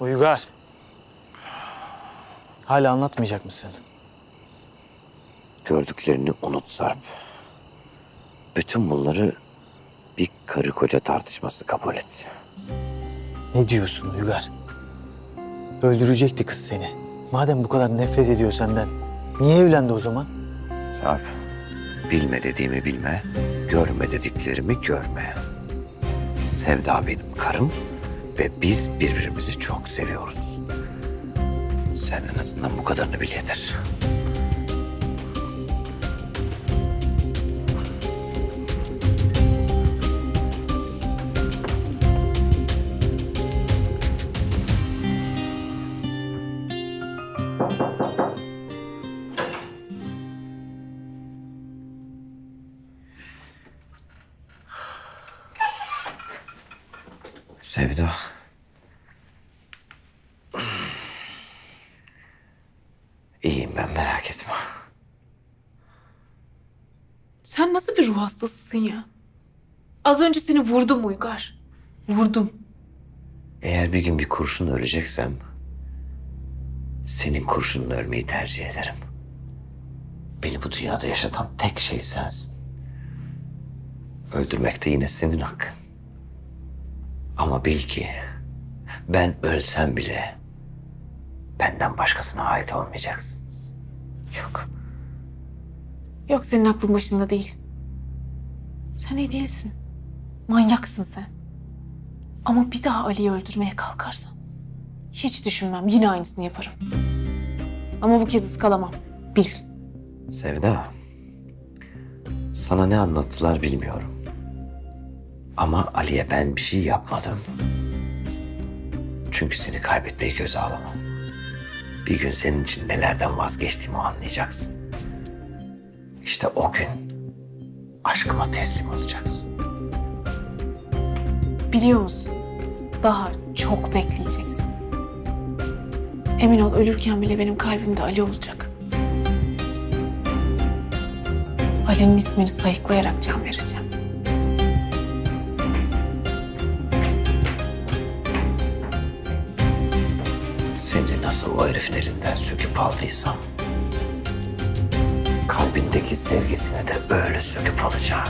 Uygar. Hala anlatmayacak mısın? Gördüklerini unut Sarp. Bütün bunları bir karı koca tartışması kabul et. Ne diyorsun Uygar? Öldürecekti kız seni. Madem bu kadar nefret ediyor senden, niye evlendi o zaman? Sarp, bilme dediğimi bilme, görme dediklerimi görme. Sevda benim karım ve biz birbirimizi çok seviyoruz. Sen en azından bu kadarını bil yeter. Sevda. İyiyim ben merak etme. Sen nasıl bir ruh hastasısın ya? Az önce seni vurdum Uygar. Vurdum. Eğer bir gün bir kurşun öleceksem... ...senin kurşunla ölmeyi tercih ederim. Beni bu dünyada yaşatan tek şey sensin. Öldürmek de yine senin hakkın. Ama bil ki... ...ben ölsem bile... ...benden başkasına ait olmayacaksın. Yok. Yok senin aklın başında değil. Sen iyi değilsin. Manyaksın sen. Ama bir daha Ali'yi öldürmeye kalkarsan hiç düşünmem yine aynısını yaparım. Ama bu kez ıskalamam. Bil. Sevda... ...sana ne anlattılar bilmiyorum. Ama Ali'ye ben bir şey yapmadım. Çünkü seni kaybetmeyi göze alamam. Bir gün senin için nelerden vazgeçtiğimi anlayacaksın. İşte o gün aşkıma teslim olacaksın. Biliyor musun? Daha çok bekleyeceksin. Emin ol ölürken bile benim kalbimde Ali olacak. Ali'nin ismini sayıklayarak can vereceğim. Nasıl o herifin elinden söküp aldıysam... ...kalbindeki sevgisini de öyle söküp alacağım.